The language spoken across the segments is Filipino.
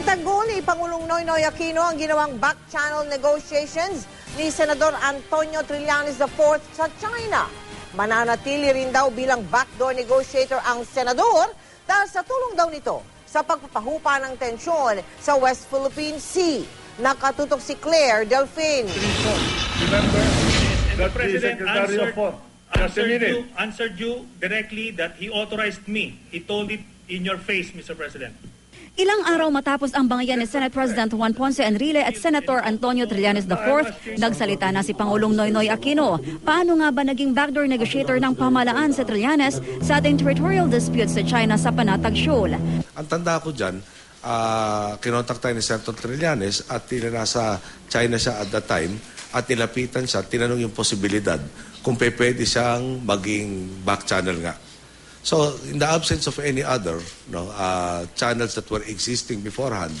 Pinagtanggol ni Pangulong Noynoy Aquino ang ginawang back-channel negotiations ni Senador Antonio Trillanes IV sa China. Mananatili rin daw bilang backdoor negotiator ang senador dahil sa tulong daw nito sa pagpapahupa ng tensyon sa West Philippine Sea. Nakatutok si Claire Delfin. Remember The that the President answered, answered, you, answered you directly that he authorized me. He told it in your face, Mr. President. Ilang araw matapos ang bangayan ni Senate President Juan Ponce Enrile at Senator Antonio Trillanes IV, nagsalita na si Pangulong Noynoy Aquino. Paano nga ba naging backdoor negotiator ng pamalaan si Trillanes sa ating territorial dispute sa China sa Panatag Shoal? Ang tanda ko dyan, uh, kinontak tayo ni Senator Trillanes at tila nasa China siya at that time at nilapitan siya, tinanong yung posibilidad kung pwede siyang maging back channel nga. So, in the absence of any other no, uh, channels that were existing beforehand,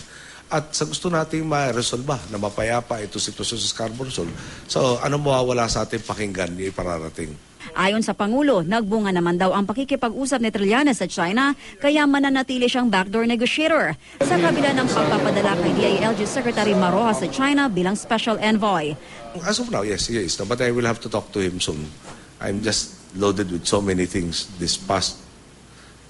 at sa gusto nating ma-resolve na mapayapa ito sitwasyon sa Scarborough Shoal, so ano mawawala sa ating pakinggan ni pararating? Ayon sa Pangulo, nagbunga naman daw ang pakikipag-usap ni Trillanes sa China kaya mananatili siyang backdoor negotiator sa kabila ng pagpapadala kay DILG Secretary Maroha sa China bilang special envoy. As of now, yes, yes. No, but I will have to talk to him soon. I'm just loaded with so many things this past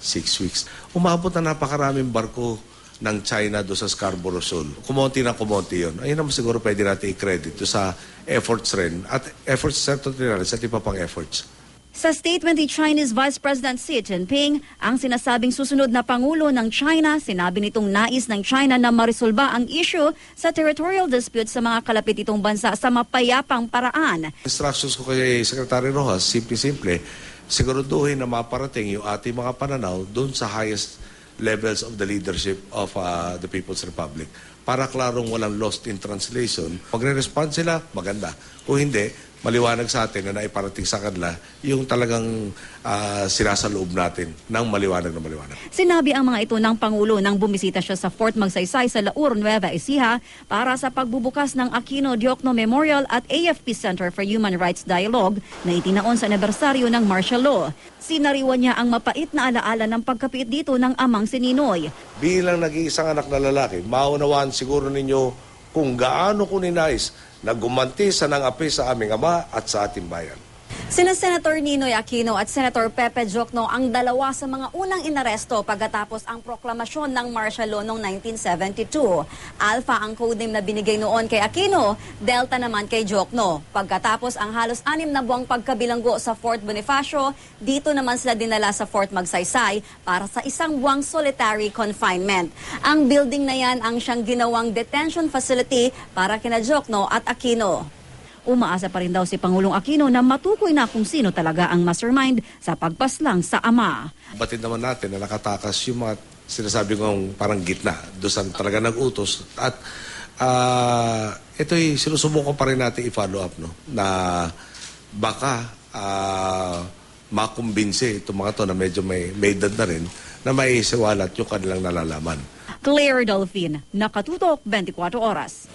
six weeks. Umabot na napakaraming barko ng China do sa Scarborough Shoal. Kumonti na kumonti yun. Ayun naman siguro pwede natin i-credit sa efforts rin. At efforts sa Trillanes at iba pang efforts. Sa statement ni Chinese Vice President Xi Jinping, ang sinasabing susunod na Pangulo ng China, sinabi nitong nais ng China na marisolba ang issue sa territorial dispute sa mga kalapit itong bansa sa mapayapang paraan. Instructions ko kay Secretary Rojas, simple-simple, siguraduhin na maparating yung ating mga pananaw doon sa highest levels of the leadership of uh, the People's Republic. Para klarong walang lost in translation, magre-respond sila, maganda. Kung hindi, maliwanag sa atin na naiparating sa kanila yung talagang uh, sinasaloob natin ng maliwanag na maliwanag. Sinabi ang mga ito ng Pangulo nang bumisita siya sa Fort Magsaysay sa Laur, Nueva Ecija para sa pagbubukas ng Aquino Diokno Memorial at AFP Center for Human Rights Dialogue na itinaon sa anibersaryo ng martial law. Sinariwan niya ang mapait na alaala ng pagkapit dito ng amang si Ninoy. Bilang nag-iisang anak na lalaki, maunawaan siguro ninyo kung gaano ko ninais na gumanti sa nangapi sa aming ama at sa ating bayan. Sina Senator Ninoy Aquino at Senator Pepe Jokno ang dalawa sa mga unang inaresto pagkatapos ang proklamasyon ng martial law noong 1972. Alpha ang codename na binigay noon kay Aquino, Delta naman kay Jokno. Pagkatapos ang halos anim na buwang pagkabilanggo sa Fort Bonifacio, dito naman sila dinala sa Fort Magsaysay para sa isang buwang solitary confinement. Ang building na yan ang siyang ginawang detention facility para kina Jokno at Aquino. Umaasa pa rin daw si Pangulong Aquino na matukoy na kung sino talaga ang mastermind sa pagpaslang sa ama. Batid naman natin na nakatakas yung mga sinasabi kong parang gitna doon sa talaga nag-utos. At ah, ito'y sinusubukan pa rin natin i-follow up, no? Na baka ah, makumbinsi itong mga to na medyo may, may edad na rin na may isiwalat yung kanilang nalalaman. Claire Dolphin, Nakatutok, 24 Oras.